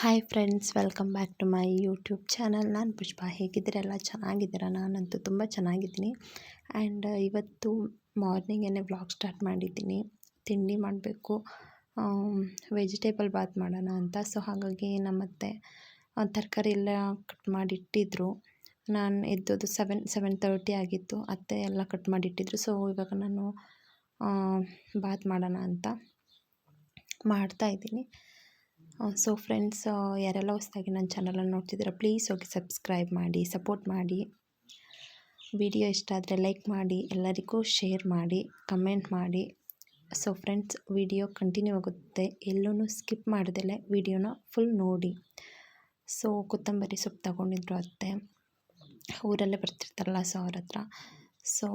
Hi friends welcome back to my YouTube channel ನಾನು ಪುಷ್ಪ ಹೇಗಿದ್ದೀರಲ್ಲ ಚೆನ್ನಾಗಿದ್ದೀರಾ? ನಾನಂತೂ ತುಂಬ ಚೆನ್ನಾಗಿದ್ದೀನಿ. ಆ್ಯಂಡ್ ಇವತ್ತು ಮಾರ್ನಿಂಗೇ ವ್ಲಾಗ್ ಸ್ಟಾರ್ಟ್ ಮಾಡಿದ್ದೀನಿ. ತಿಂಡಿ ಮಾಡಬೇಕು. ವೆಜಿಟೇಬಲ್ ಬಾತ್ ಮಾಡೋಣ ಅಂತ. ಸೊ ಹಾಗಾಗಿ ನಮ್ಮತ್ತೆ ತರಕಾರಿ ಎಲ್ಲ ಕಟ್ ಮಾಡಿಟ್ಟಿದ್ರು. ನಾನು ಎದ್ದೋದು ಸೆವೆನ್ ಸೆವೆನ್ ತರ್ಟಿ ಆಗಿತ್ತು. ಅತ್ತೆ ಎಲ್ಲ ಕಟ್ ಮಾಡಿಟ್ಟಿದ್ರು. ಸೊ ಇವಾಗ ನಾನು ಬಾತ್ ಮಾಡೋಣ ಅಂತ ಮಾಡ್ತಾಯಿದ್ದೀನಿ ಸೊ ಫ್ರೆಂಡ್ಸ್ ಯಾರೆಲ್ಲ ಹೊಸದಾಗಿ ನನ್ನ ಚಾನಲನ್ನು ನೋಡ್ತಿದ್ದೀರ ಪ್ಲೀಸ್ ಹೋಗಿ ಸಬ್ಸ್ಕ್ರೈಬ್ ಮಾಡಿ ಸಪೋರ್ಟ್ ಮಾಡಿ. ವಿಡಿಯೋ ಇಷ್ಟ ಆದರೆ ಲೈಕ್ ಮಾಡಿ, ಎಲ್ಲರಿಗೂ ಶೇರ್ ಮಾಡಿ ಕಮೆಂಟ್ ಮಾಡಿ. ಸೊ ಫ್ರೆಂಡ್ಸ್ ವಿಡಿಯೋ ಕಂಟಿನ್ಯೂ ಆಗುತ್ತೆ. ಎಲ್ಲೂ ಸ್ಕಿಪ್ ಮಾಡ್ದಲೆ ವಿಡಿಯೋನ ಫುಲ್ ನೋಡಿ. ಸೊ ಕೊತ್ತಂಬರಿ ಸೊಪ್ಪು ತಗೊಂಡಿದ್ರು ಅತ್ತೆ. ಊರಲ್ಲೇ ಬರ್ತಿರ್ತಾರಲ್ಲ ಸೊ ಅವ್ರ ಹತ್ರ. ಸೊ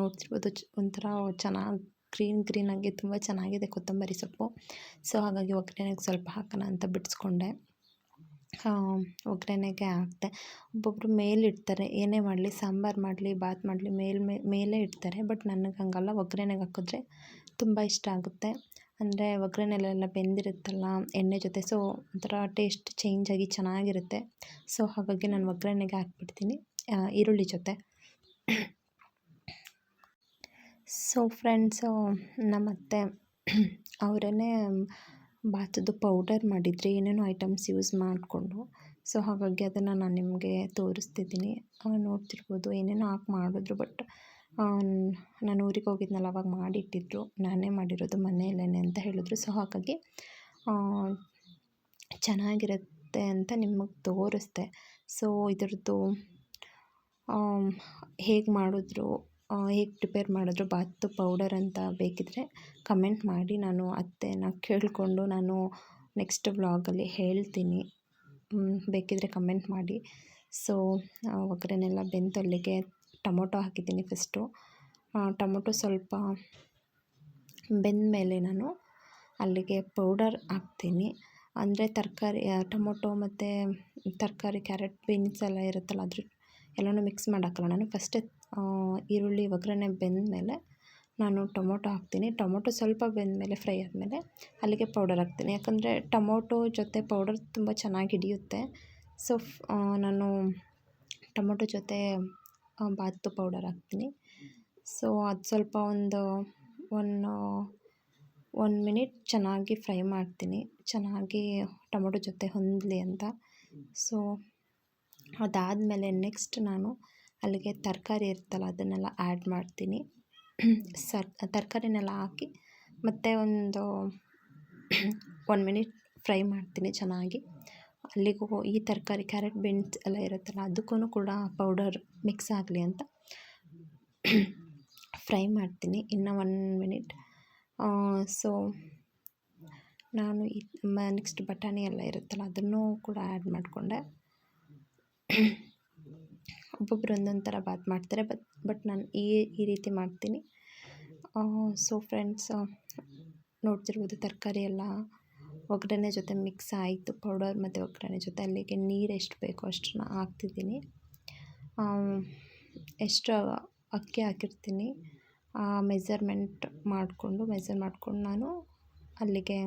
ನೋಡ್ತಿರ್ಬೋದು ಒಂಥರ ಚೆನ್ನಾಗಿ ಗ್ರೀನ್ ಗ್ರೀನಾಗಿ ತುಂಬ ಚೆನ್ನಾಗಿದೆ ಕೊತ್ತಂಬರಿ ಸೊಪ್ಪು. ಸೊ ಹಾಗಾಗಿ ಒಗ್ಗರಣೆಗೆ ಸ್ವಲ್ಪ ಹಾಕೋಣ ಅಂತ ಬಿಡಿಸ್ಕೊಂಡೆ ಒಗ್ಗರಣೆಗೆ ಹಾಕ್ತೆ ಒಬ್ಬೊಬ್ಬರು ಮೇಲಿಡ್ತಾರೆ ಏನೇ ಮಾಡಲಿ, ಸಾಂಬಾರು ಮಾಡಲಿ, ಬಾತ್ ಮಾಡಲಿ, ಮೇಲ್ ಮೇಲೆ ಇಡ್ತಾರೆ. ಬಟ್ ನನಗೆ ಹಂಗಲ್ಲ. ಒಗ್ಗರಣೆಗೆ ಹಾಕಿದ್ರೆ ತುಂಬ ಇಷ್ಟ ಆಗುತ್ತೆ. ಅಂದರೆ ಒಗ್ಗರಣೆಲೆಲ್ಲ ಬೆಂದಿರುತ್ತಲ್ಲ, ಎಣ್ಣೆ ಜೊತೆ. ಸೊ ಒಂಥರ ಟೇಸ್ಟ್ ಚೇಂಜ್ ಆಗಿ ಚೆನ್ನಾಗಿರುತ್ತೆ. ಸೊ ಹಾಗಾಗಿ ನಾನು ಒಗ್ಗರಣೆಗೆ ಹಾಕ್ಬಿಡ್ತೀನಿ. ಈರುಳ್ಳಿ ಜೊತೆ. ಸೊ ಫ್ರೆಂಡ್ಸು ನಮ್ಮತ್ತೆ ಅವರೇ ಬಾತದ್ದು ಪೌಡರ್ ಮಾಡಿದ್ರಿ, ಏನೇನೋ ಐಟಮ್ಸ್ ಯೂಸ್ ಮಾಡಿಕೊಂಡು. ಸೊ ಹಾಗಾಗಿ ಅದನ್ನು ನಾನು ನಿಮಗೆ ತೋರಿಸ್ತಿದ್ದೀನಿ. ನೋಡ್ತಿರ್ಬೋದು ಏನೇನೋ ಹಾಕಿ ಮಾಡಿದ್ರು ಬಟ್ ನಾನು ಊರಿಗೆ ಹೋಗಿದ್ನಲ್ಲ, ಅವಾಗ ಮಾಡಿಟ್ಟಿದ್ರು. ನಾನೇ ಮಾಡಿರೋದು ಮನೆಯಲ್ಲೇ ಅಂತ ಹೇಳಿದ್ರು. ಸೊ ಹಾಗಾಗಿ ಚೆನ್ನಾಗಿರುತ್ತೆ ಅಂತ ನಿಮಗೆ ತೋರಿಸ್ದೆ. ಸೊ ಇದ್ರದ್ದು ಹೇಗೆ ಮಾಡಿದ್ರು ಹೇಗೆ ಪ್ರಿಪೇರ್ ಮಾಡಿದ್ರು? ಬಾತು ಪೌಡರ್ ಅಂತ ಬೇಕಿದ್ದರೆ ಕಮೆಂಟ್ ಮಾಡಿ. ನಾನು ಅತ್ತೆನ ಕೇಳಿಕೊಂಡು ನಾನು ನೆಕ್ಸ್ಟ್ ವ್ಲಾಗಲ್ಲಿ ಹೇಳ್ತೀನಿ. ಬೇಕಿದ್ದರೆ ಕಮೆಂಟ್ ಮಾಡಿ. ಸೊ ಒಗ್ಗರಣೆಲ್ಲ ಬೆಂತಲ್ಲಿಗೆ ಟೊಮೊಟೊ ಹಾಕಿದ್ದೀನಿ ಫಸ್ಟು ಟೊಮೊಟೊ ಸ್ವಲ್ಪ ಬೆಂದ ಮೇಲೆ ನಾನು ಅಲ್ಲಿಗೆ ಪೌಡರ್ ಹಾಕ್ತೀನಿ. ಅಂದರೆ ತರಕಾರಿ ಟೊಮೊಟೊ ಮತ್ತು ತರಕಾರಿ ಕ್ಯಾರೆಟ್ ಬೀನ್ಸ್ ಎಲ್ಲ ಇರುತ್ತಲ್ಲ, ಅದ್ರ ಎಲ್ಲನೂ ಮಿಕ್ಸ್ ಮಾಡಿ ಹಾಕಲ್ಲ ನಾನು ಫಸ್ಟೇ ಈರುಳ್ಳಿ ಒಗ್ಗರಣೆ ಬೆಂದಮೇಲೆ ನಾನು ಟೊಮೊಟೊ ಹಾಕ್ತೀನಿ. ಟೊಮೊಟೊ ಸ್ವಲ್ಪ ಬೆಂದಮೇಲೆ ಫ್ರೈ ಆದಮೇಲೆ ಅಲ್ಲಿಗೆ ಪೌಡರ್ ಹಾಕ್ತೀನಿ. ಯಾಕಂದರೆ ಟೊಮೊಟೊ ಜೊತೆ ಪೌಡರ್ ತುಂಬ ಚೆನ್ನಾಗಿ ಹಿಡಿಯುತ್ತೆ. ಸೊ ನಾನು ಟೊಮೊಟೊ ಜೊತೆ ಬಾತು ಪೌಡರ್ ಹಾಕ್ತೀನಿ. ಸೊ ಅದು ಸ್ವಲ್ಪ ಒಂದು ಒನ್ ಒನ್ ಮಿನಿಟ್ ಚೆನ್ನಾಗಿ ಫ್ರೈ ಮಾಡ್ತೀನಿ. ಚೆನ್ನಾಗಿ ಟೊಮೊಟೊ ಜೊತೆ ಹೊಂದಲಿ ಅಂತ. ಸೊ ಅದಾದಮೇಲೆ ನೆಕ್ಸ್ಟ್ ನಾನು ಅಲ್ಲಿಗೆ ತರಕಾರಿ ಇರುತ್ತಲ್ಲ, ಅದನ್ನೆಲ್ಲ ಆ್ಯಡ್ ಮಾಡ್ತೀನಿ. ಸರ್, ತರಕಾರಿನೆಲ್ಲ ಹಾಕಿ ಮತ್ತು ಒಂದು ಒನ್ ಮಿನಿಟ್ ಫ್ರೈ ಮಾಡ್ತೀನಿ ಚೆನ್ನಾಗಿ. ಅಲ್ಲಿಗೂ ಈ ತರಕಾರಿ ಕ್ಯಾರೆಟ್ ಬೀನ್ಸ್ ಎಲ್ಲ ಇರುತ್ತಲ್ಲ ಅದಕ್ಕೂ ಕೂಡ ಪೌಡರ್ ಮಿಕ್ಸ್ ಆಗಲಿ ಅಂತ ಫ್ರೈ ಮಾಡ್ತೀನಿ ಇನ್ನು ಒನ್ ಮಿನಿಟ್ ಸೊ ನಾನು ಈ ನೆಕ್ಸ್ಟ್ ಬಟಾಣಿ ಎಲ್ಲ ಇರುತ್ತಲ್ಲ, ಅದನ್ನು ಕೂಡ ಆ್ಯಡ್ ಮಾಡಿಕೊಂಡೆ. ಒಬ್ಬೊಬ್ರು ಒಂದೊಂದು ಥರ ಬಾತ್ ಮಾಡ್ತಾರೆ, ಬಟ್ ಬಟ್ ನಾನು ಈ ಈ ರೀತಿ ಮಾಡ್ತೀನಿ. ಸೊ ಫ್ರೆಂಡ್ಸ್ ನೋಡ್ತಿರ್ಬೋದು ತರಕಾರಿ ಎಲ್ಲ ಒಗ್ಗರಣೆ ಜೊತೆ ಮಿಕ್ಸ್ ಆಯಿತು ಪೌಡರ್ ಮತ್ತು ಒಗ್ಗರಣೆ ಜೊತೆ, ಅಲ್ಲಿಗೆ ನೀರು ಎಷ್ಟು ಬೇಕೋ ಅಷ್ಟನ್ನ ಹಾಕ್ತಿದ್ದೀನಿ. ಎಷ್ಟು ಅಕ್ಕಿ ಹಾಕಿರ್ತೀನಿ, ಆ ಮೆಸರ್ಮೆಂಟ್ ಮಾಡಿಕೊಂಡು ಮೆಜರ್ ಮಾಡಿಕೊಂಡು ನಾನು ಅಲ್ಲಿಗೆ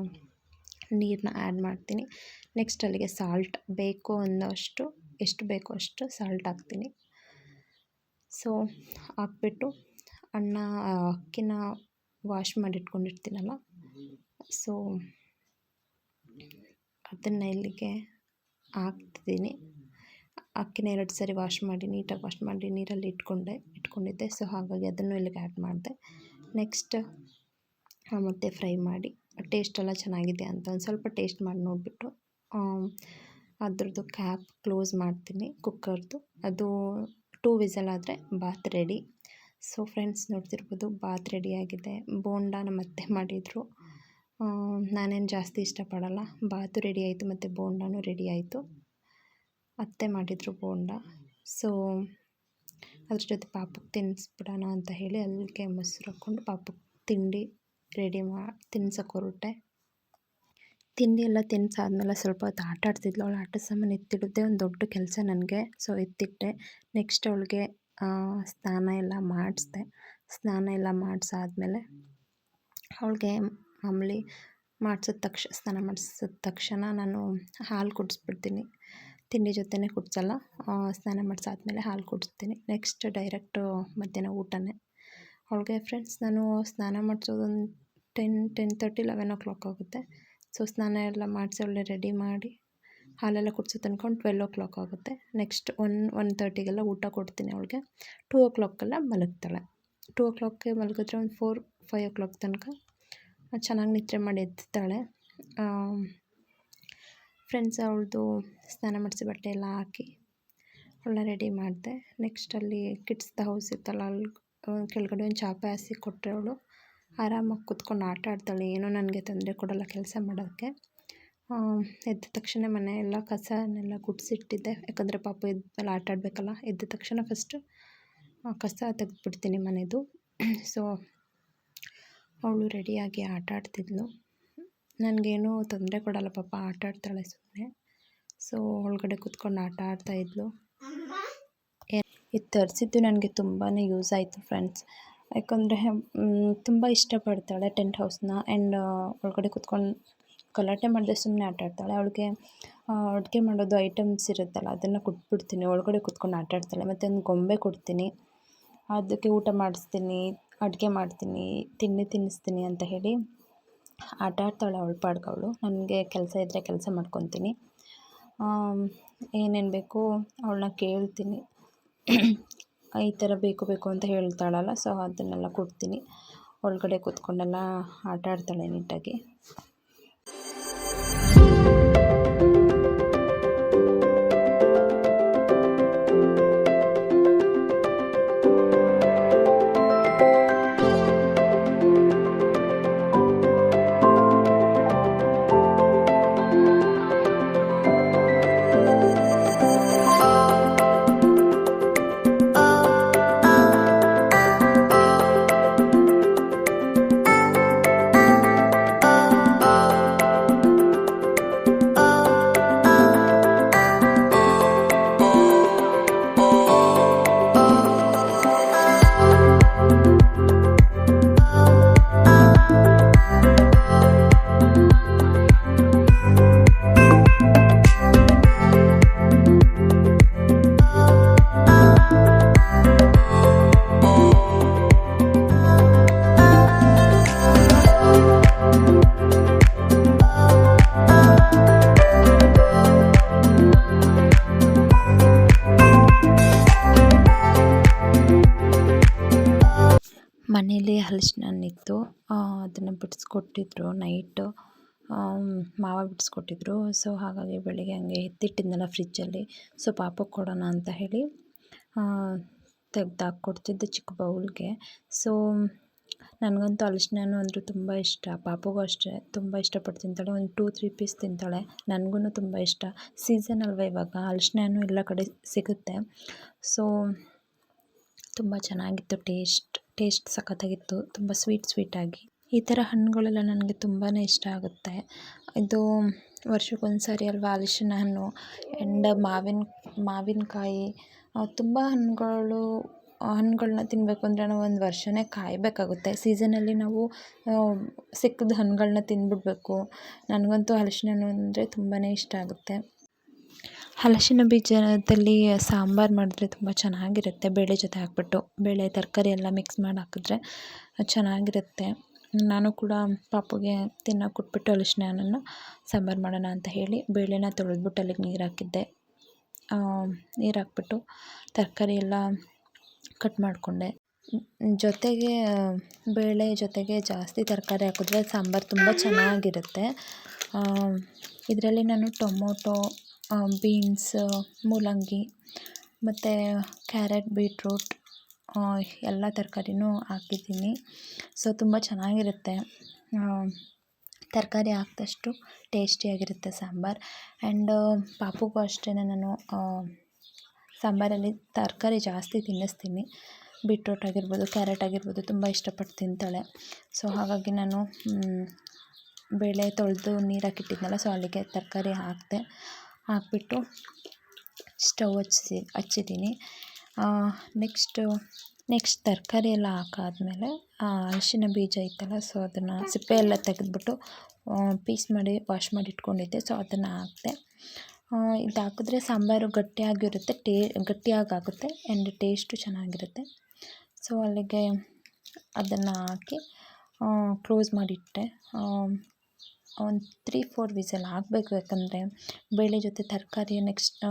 ನೀರನ್ನ ಆ್ಯಡ್ ಮಾಡ್ತೀನಿ. ನೆಕ್ಸ್ಟ್ ಅಲ್ಲಿಗೆ ಸಾಲ್ಟ್ ಬೇಕು ಅನ್ನೋಷ್ಟು. ಎಷ್ಟು ಬೇಕೋ ಅಷ್ಟು ಸಾಲ್ಟ್ ಹಾಕ್ತೀನಿ. ಸೊ ಹಾಕ್ಬಿಟ್ಟು ಅನ್ನ ಅಕ್ಕಿನ ವಾಶ್ ಮಾಡಿಟ್ಕೊಂಡಿರ್ತೀನಲ್ಲ ಸೊ ಅದನ್ನು ಇಲ್ಲಿಗೆ ಹಾಕ್ತಿದ್ದೀನಿ. ಅಕ್ಕಿನ ಎರಡು ಸರಿ ವಾಶ್ ಮಾಡಿ, ನೀಟಾಗಿ ವಾಶ್ ಮಾಡಿ, ನೀರಲ್ಲಿ ಇಟ್ಕೊಂಡೆ, ಇಟ್ಕೊಂಡಿದ್ದೆ. ಸೊ ಹಾಗಾಗಿ ಅದನ್ನು ಇಲ್ಲಿಗೆ ಆ್ಯಡ್ ಮಾಡಿದೆ. ನೆಕ್ಸ್ಟ್ ಮತ್ತು ಫ್ರೈ ಮಾಡಿ. ಟೇಸ್ಟ್ ಎಲ್ಲ ಚೆನ್ನಾಗಿದೆ ಅಂತ ಒಂದು ಸ್ವಲ್ಪ ಟೇಸ್ಟ್ ಮಾಡಿ ನೋಡಿಬಿಟ್ಟು ಅದ್ರದ್ದು ಕ್ಯಾಪ್ ಕ್ಲೋಸ್ ಮಾಡ್ತೀನಿ ಕುಕ್ಕರ್ದು ಅದು ಟೂ ವಿಸಲ್ ಆದರೆ ಬಾತ್ ರೆಡಿ ಸೊ ಫ್ರೆಂಡ್ಸ್ ನೋಡ್ತಿರ್ಬೋದು ಬಾತ್ ರೆಡಿಯಾಗಿದೆ ಬೋಂಡ ನಮ್ಮ ಅತ್ತೆ ಮಾಡಿದರು. ನಾನೇನು ಜಾಸ್ತಿ ಇಷ್ಟಪಡಲ್ಲ. ಬಾತು ರೆಡಿ ಆಯಿತು ಮತ್ತು ಬೋಂಡನೂ ರೆಡಿ ಆಯಿತು. ಅತ್ತೆ ಮಾಡಿದರು ಬೋಂಡ. ಸೊ ಅದ್ರ ಜೊತೆ ಪಾಪಕ್ಕೆ ತಿನ್ನಿಸ್ಬಿಡೋಣ ಅಂತ ಹೇಳಿ ಅಲ್ಲಿಗೆ ಮೊಸರು ಹಾಕ್ಕೊಂಡು ಪಾಪಕ್ಕೆ ತಿಂಡಿ ರೆಡಿ ಮಾ ತಿನ್ಸಕ್ಕೆ ಹೊರಟೆ. ತಿಂಡಿ ಎಲ್ಲ ತಿನ್ಸಾದ್ಮೇಲೆ ಸ್ವಲ್ಪ ಹೊತ್ತು ಆಟ ಆಡ್ತಿದ್ಲು. ಅವಳು ಆಟದ ಸಾಮಾನು ಎತ್ತಿಡೋದೇ ಒಂದು ದೊಡ್ಡ ಕೆಲಸ ನನಗೆ. ಸೊ, ಎತ್ತಿಟ್ಟೆ. ನೆಕ್ಸ್ಟ್ ಅವಳಿಗೆ ಸ್ನಾನ ಎಲ್ಲ ಮಾಡಿಸ್ದೆ. ಸ್ನಾನ ಎಲ್ಲ ಮಾಡಿಸಾದ್ಮೇಲೆ ಅವಳಿಗೆ ಮಾಮೂಲಿ ಮಾಡಿಸಿದ ತಕ್ಷಣ ಸ್ನಾನ ಮಾಡಿಸಿದ ತಕ್ಷಣ ನಾನು ಹಾಲು ಕುಡಿಸ್ಬಿಡ್ತೀನಿ. ತಿಂಡಿ ಜೊತೆನೇ ಕುಡಿಸಲ್ಲ. ಸ್ನಾನ ಮಾಡಿಸಾದ್ಮೇಲೆ ಹಾಲು ಕುಡಿಸ್ತೀನಿ. ನೆಕ್ಸ್ಟ್ ಡೈರೆಕ್ಟು ಮಧ್ಯಾಹ್ನ ಊಟನೇ. ಅವಳಿಗೆ, ಫ್ರೆಂಡ್ಸ್, ನಾನು ಸ್ನಾನ ಮಾಡಿಸೋದೊಂದು ten ten thirty, eleven o'clock ಆಗುತ್ತೆ. ಸೊ ಸ್ನಾನ ಎಲ್ಲ ಮಾಡಿಸಿ ಒಳ್ಳೆ ರೆಡಿ ಮಾಡಿ ಹಾಲೆಲ್ಲ ಕುಡಿಸೋ ಒಂದು ಟ್ವೆಲ್ ಓ ಕ್ಲಾಕ್ ಆಗುತ್ತೆ ನೆಕ್ಸ್ಟ್ ಒನ್ ಒನ್ ತರ್ಟಿಗೆಲ್ಲ ಊಟ ಕೊಡ್ತೀನಿ ಅವಳಿಗೆ. ಟೂ ಓ ಕ್ಲಾಕೆಲ್ಲ ಮಲಗ್ತಾಳೆ. ಟೂ ಓ ಕ್ಲಾಕ್ಗೆ ಮಲಗಿದ್ರೆ ಒಂದು ಫೋರ್ ಫೈವ್ ಓ ಕ್ಲಾಕ್ ತನಕ ಚೆನ್ನಾಗಿ ನಿದ್ರೆ ಮಾಡಿ ಎದ್ದಾಳೆ ಫ್ರೆಂಡ್ಸ್ ಅವಳದು ಸ್ನಾನ ಮಾಡಿಸಿ ಬಟ್ಟೆ ಎಲ್ಲ ಹಾಕಿ ಅವಳನ್ನ ರೆಡಿ ಮಾಡಿದೆ. ನೆಕ್ಸ್ಟ್ ಅಲ್ಲಿ ಕಿಡ್ಸ್ ದ ಹೌಸ್ ಇತ್ತಲ್ಲ, ಅಲ್ಲಿ ಕೆಳಗಡೆ ಒಂದು ಚಾಪೆ ಹಾಸಿ ಕೊಟ್ಟರೆ ಅವಳು. ಆರಾಮಾಗಿ ಕೂತ್ಕೊಂಡು ಆಟ ಆಡ್ತಾಳೆ, ಏನೂ ನನಗೆ ತೊಂದರೆ ಕೊಡೋಲ್ಲ ಕೆಲಸ ಮಾಡೋಕ್ಕೆ. ಎದ್ದ ತಕ್ಷಣ ಮನೆ ಎಲ್ಲ ಕಸನೆಲ್ಲ ಗುಡಿಸಿಟ್ಟಿದ್ದೆ. ಯಾಕಂದರೆ ಪಾಪ ಎದ್ಮೇಲೆ ಆಟ ಆಡಬೇಕಲ್ಲ, ಎದ್ದ ತಕ್ಷಣ ಫಸ್ಟು ಕಸ ತೆಗೆದ್ಬಿಡ್ತೀನಿ ಮನೆಯದು ಸೊ ಅವಳು ರೆಡಿಯಾಗಿ ಆಟ ಆಡ್ತಿದ್ಲು. ನನಗೇನು ತೊಂದರೆ ಕೊಡಲ್ಲ, ಪಾಪ ಆಟ ಆಡ್ತಾಳೆ ಸುಮ್ಮನೆ ಸೊ ಒಳಗಡೆ ಕೂತ್ಕೊಂಡು ಆಟ ಆಡ್ತಾಯಿದ್ಲು ಇದು ತರಿಸಿದ್ದು ನನಗೆ ತುಂಬಾ ಯೂಸ್ ಆಯಿತು ಫ್ರೆಂಡ್ಸ್ ಯಾಕಂದರೆ ತುಂಬ ಇಷ್ಟಪಡ್ತಾಳೆ ಟೆಂಟ್ ಹೌಸ್ನ. ಆ್ಯಂಡ್ ಒಳಗಡೆ ಕೂತ್ಕೊಂಡು ಗಲಾಟೆ ಮಾಡದೆ ಸುಮ್ಮನೆ ಆಟ ಆಡ್ತಾಳೆ. ಅವಳಿಗೆ ಅಡುಗೆ ಮಾಡೋದು ಐಟಮ್ಸ್ ಇರುತ್ತಲ್ಲ, ಅದನ್ನು ಕೊಟ್ಬಿಡ್ತೀನಿ. ಒಳಗಡೆ ಕೂತ್ಕೊಂಡು ಆಟ ಆಡ್ತಾಳೆ. ಮತ್ತು ಒಂದು ಗೊಂಬೆ ಕೊಡ್ತೀನಿ. ಅದಕ್ಕೆ ಊಟ ಮಾಡಿಸ್ತೀನಿ, ಅಡುಗೆ ಮಾಡ್ತೀನಿ, ತಿಂಡಿ ತಿನ್ನಿಸ್ತೀನಿ ಅಂತ ಹೇಳಿ ಆಟ ಆಡ್ತಾಳೆ ಅವಳ, ಪಾಡ್ಗೆ ನನಗೆ ಕೆಲಸ ಇದ್ದರೆ ಕೆಲಸ ಮಾಡ್ಕೊತೀನಿ. ಏನೇನು ಬೇಕು ಅವಳನ್ನ ಕೇಳ್ತೀನಿ. ಈ ಥರ ಬೇಕು ಬೇಕು ಅಂತ ಹೇಳ್ತಾಳಲ್ಲ ಸೊ ಅದನ್ನೆಲ್ಲ ಕೊಡ್ತೀನಿ. ಒಳಗಡೆ ಕೂತ್ಕೊಂಡೆಲ್ಲ ಆಟ ಆಡ್ತಾಳೆ ನೀಟಾಗಿ. ಹಣ್ಣಿತ್ತು ಅದನ್ನು ಬಿಡಿಸ್ಕೊಟ್ಟಿದ್ರು ನೈಟು. ಮಾವ ಬಿಡಿಸ್ಕೊಟ್ಟಿದ್ರು. ಸೊ, ಹಾಗಾಗಿ ಬೆಳಿಗ್ಗೆ ಹಂಗೆ ಎತ್ತಿಟ್ಟಿದ್ನಲ್ಲ ಫ್ರಿಜ್ಜಲ್ಲಿ. ಸೊ ಪಾಪಕ್ಕೆ ಕೊಡೋಣ ಅಂತ ಹೇಳಿ ತೆಗ್ದು ಹಾಕ್ಕೊಡ್ತಿದ್ದೆ ಚಿಕ್ಕ ಬೌಲ್ಗೆ. ಸೊ, ನನಗಂತೂ ಅಲಸಿನೂ ಅಂದರೆ ತುಂಬ ಇಷ್ಟ. ಪಾಪುಗೂ ಅಷ್ಟೇ. ತುಂಬ ಇಷ್ಟಪಟ್ಟು ತಿಂತಾಳೆ ಒಂದು ಟೂ, ತ್ರೀ ಪೀಸ್ ತಿಂತಾಳೆ. ನನಗೂ ತುಂಬ ಇಷ್ಟ. ಸೀಸನ್ ಅಲ್ವ ಇವಾಗ. ಅಲಸಿನೂ ಎಲ್ಲ ಕಡೆ ಸಿಗುತ್ತೆ. ಸೊ, ತುಂಬ ಚೆನ್ನಾಗಿತ್ತು ಟೇಸ್ಟ್. ಟೇಸ್ಟ್ ಸಖತ್ತಾಗಿತ್ತು. ತುಂಬ ಸ್ವೀಟ್ ಸ್ವೀಟಾಗಿ ಈ ಥರ ಹಣ್ಣುಗಳೆಲ್ಲ ನನಗೆ ತುಂಬಾ ಇಷ್ಟ ಆಗುತ್ತೆ. ಇದು ವರ್ಷಕ್ಕೊಂದು ಸಾರಿ ಅಲ್ವಾ ಹಲಸಿನ ಹಣ್ಣು ಆ್ಯಂಡ್ ಮಾವಿನ, ಮಾವಿನಕಾಯಿ ತುಂಬ ಹಣ್ಣುಗಳು ಹಣ್ಣುಗಳನ್ನ ತಿನ್ನಬೇಕು ಅಂದರೆ ನಾವು ಒಂದು ವರ್ಷನೇ ಕಾಯಬೇಕಾಗುತ್ತೆ. ಸೀಸನಲ್ಲಿ ನಾವು ಸಿಕ್ಕಿದ ಹಣ್ಣುಗಳನ್ನ ತಿಂದುಬಿಡ್ಬೇಕು ನನಗಂತೂ ಹಲಸಿನ ಹಣ್ಣು ಅಂದರೆ ತುಂಬಾ ಇಷ್ಟ ಆಗುತ್ತೆ. ಹಲಸಿನ ಬೀಜದಲ್ಲಿ ಸಾಂಬಾರು ಮಾಡಿದ್ರೆ ತುಂಬ ಚೆನ್ನಾಗಿರುತ್ತೆ, ಬೇಳೆ ಜೊತೆ ಹಾಕಿಬಿಟ್ಟು. ಬೇಳೆ, ತರಕಾರಿ ಎಲ್ಲ ಮಿಕ್ಸ್ ಮಾಡಿ ಹಾಕಿದ್ರೆ ಚೆನ್ನಾಗಿರುತ್ತೆ. ನಾನು ಕೂಡ ಪಾಪುಗೆ ತಿನ್ನೋಕೆ ಕೊಟ್ಬಿಟ್ಟು ಹಲಸಿನ ಹಣ್ಣನ್ನು ಸಾಂಬಾರು ಮಾಡೋಣ ಅಂತ ಹೇಳಿ ಬೇಳೆನ ತೊಳೆದ್ಬಿಟ್ಟು ಅಲ್ಲಿಗೆ ನೀರು ಹಾಕಿದ್ದೆ. ನೀರು ಹಾಕ್ಬಿಟ್ಟು ತರಕಾರಿ ಎಲ್ಲ ಕಟ್ ಮಾಡಿಕೊಂಡೆ. ಜೊತೆಗೆ, ಬೇಳೆ ಜೊತೆಗೆ ಜಾಸ್ತಿ ತರಕಾರಿ ಹಾಕಿದ್ರೆ ಸಾಂಬಾರು ತುಂಬ ಚೆನ್ನಾಗಿರುತ್ತೆ. ಇದರಲ್ಲಿ ನಾನು ಟೊಮೊಟೊ ಬೀನ್ಸ್ ಮೂಲಂಗಿ, ಮತ್ತು ಕ್ಯಾರೆಟ್ ಬೀಟ್ರೂಟ್ ಎಲ್ಲ ತರಕಾರಿನೂ ಹಾಕಿದ್ದೀನಿ. ಸೊ ತುಂಬ ಚೆನ್ನಾಗಿರುತ್ತೆ. ತರಕಾರಿ ಹಾಕಿದಷ್ಟು ಟೇಸ್ಟಿಯಾಗಿರುತ್ತೆ ಸಾಂಬಾರು. ಆ್ಯಂಡ್ ಪಾಪುಗೂ ಅಷ್ಟೇ ನಾನು ಸಾಂಬಾರಲ್ಲಿ ತರಕಾರಿ ಜಾಸ್ತಿ ತಿನ್ನಿಸ್ತೀನಿ. ಬೀಟ್ರೂಟ್ ಆಗಿರ್ಬೋದು ಕ್ಯಾರೆಟ್ ಆಗಿರ್ಬೋದು, ತುಂಬ ಇಷ್ಟಪಟ್ಟು ತಿಂತಾಳೆ. ಸೊ ಹಾಗಾಗಿ ನಾನು ಬೇಳೆ ತೊಳೆದು ನೀರು ಹಾಕಿಟ್ಟಿದ್ನಲ್ಲ ಸೊ ಅಲ್ಲಿಗೆ ತರಕಾರಿ ಹಾಕಿದೆ. ಹಾಕ್ಬಿಟ್ಟು ಸ್ಟವ್ ಹಚ್ಸಿ ಹಚ್ಚಿದ್ದೀನಿ. ನೆಕ್ಸ್ಟು ನೆಕ್ಸ್ಟ್ ತರಕಾರಿ ಎಲ್ಲ ಹಾಕಾದ್ಮೇಲೆ ಅರಿಶಿನ ಬೀಜ ಇತ್ತಲ್ಲ ಸೊ ಅದನ್ನು ಸಿಪ್ಪೆ ಎಲ್ಲ ತೆಗೆದ್ಬಿಟ್ಟು ಪೀಸ್ ಮಾಡಿ ವಾಶ್ ಮಾಡಿ ಇಟ್ಕೊಂಡಿದ್ದೆ ಸೊ ಅದನ್ನು ಹಾಕಿದೆ. ಇದು ಹಾಕಿದ್ರೆ ಸಾಂಬಾರು ಗಟ್ಟಿಯಾಗಿರುತ್ತೆ, ಟೇ ಗಟ್ಟಿಯಾಗುತ್ತೆ ಆ್ಯಂಡ್ ಟೇಸ್ಟು ಚೆನ್ನಾಗಿರುತ್ತೆ. ಸೊ ಅಲ್ಲಿಗೆ ಅದನ್ನು ಹಾಕಿ ಕ್ಲೋಸ್ ಮಾಡಿಟ್ಟೆ. ಒಂದು ತ್ರೀ ಫೋರ್ ವಿಸಲ್ ಆಗಬೇಕು ಯಾಕಂದರೆ ಬೇಳೆ ಜೊತೆ ತರಕಾರಿ ನೆಕ್ಸ್ಟ್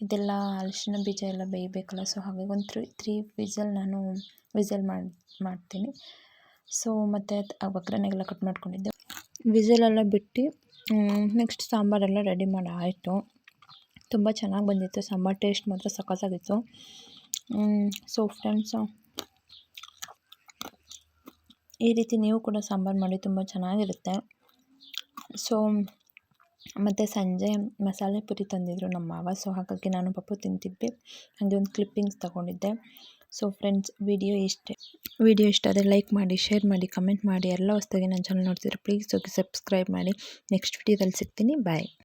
ಇದೆಲ್ಲ ಅರಿಶಿನ ಬೀಜ ಎಲ್ಲ ಬೇಯಬೇಕಲ್ಲ ಸೊ ಹಾಗಾಗಿ ಒಂದು ತ್ರೀ ತ್ರೀ ವಿಸಲ್ ನಾನು ವಿಸಲ್ ಮಾಡಿ, ಮಾಡ್ತೀನಿ. ಸೊ ಮತ್ತು ಒಗ್ಗರಣೆಗೆಲ್ಲ ಕಟ್ ಮಾಡ್ಕೊಂಡಿದ್ದೆ. ವಿಸಲೆಲ್ಲ ಬಿಟ್ಟು ನೆಕ್ಸ್ಟ್ ಸಾಂಬಾರೆಲ್ಲ ರೆಡಿ ಮಾಡಿ, ಆಯಿತು. ತುಂಬ ಚೆನ್ನಾಗಿ ಬಂದಿತ್ತು, ಸಾಂಬಾರು ಟೇಸ್ಟ್ ಮಾತ್ರ ಸಖತ್ತಾಗಿತ್ತು. ಸೊ ಫ್ರೆಂಡ್ಸು ಈ ರೀತಿ ನೀವು ಕೂಡ ಸಾಂಬಾರು ಮಾಡಿ ತುಂಬ ಚೆನ್ನಾಗಿರುತ್ತೆ. ಸೊ ಮತ್ತು ಸಂಜೆ ಮಸಾಲೆ ಪುರಿ ತಂದಿದ್ದರು ನಮ್ಮ ಮಾವ. ಸೊ ಹಾಗಾಗಿ ನಾನು ಪಪ್ಪು ತಿಂತಿದ್ವಿ ಹಾಗೆ ಒಂದು ಕ್ಲಿಪ್ಪಿಂಗ್ಸ್ ತಗೊಂಡಿದ್ದೆ. ಸೊ ಫ್ರೆಂಡ್ಸ್ ವಿಡಿಯೋ ಇಷ್ಟೇ. ವಿಡಿಯೋ ಇಷ್ಟ ಆದರೆ ಲೈಕ್ ಮಾಡಿ ಶೇರ್ ಮಾಡಿ ಕಮೆಂಟ್ ಮಾಡಿ. ಎಲ್ಲ ಹೊಸ್ದಾಗಿ ನನ್ನ ಚಾನಲ್ ನೋಡ್ತಿದ್ರೆ ಪ್ಲೀಸ್ ಹೋಗಿ ಸಬ್ಸ್ಕ್ರೈಬ್ ಮಾಡಿ. ನೆಕ್ಸ್ಟ್ ವಿಡಿಯೋದಲ್ಲಿ ಸಿಗ್ತೀನಿ. ಬಾಯ್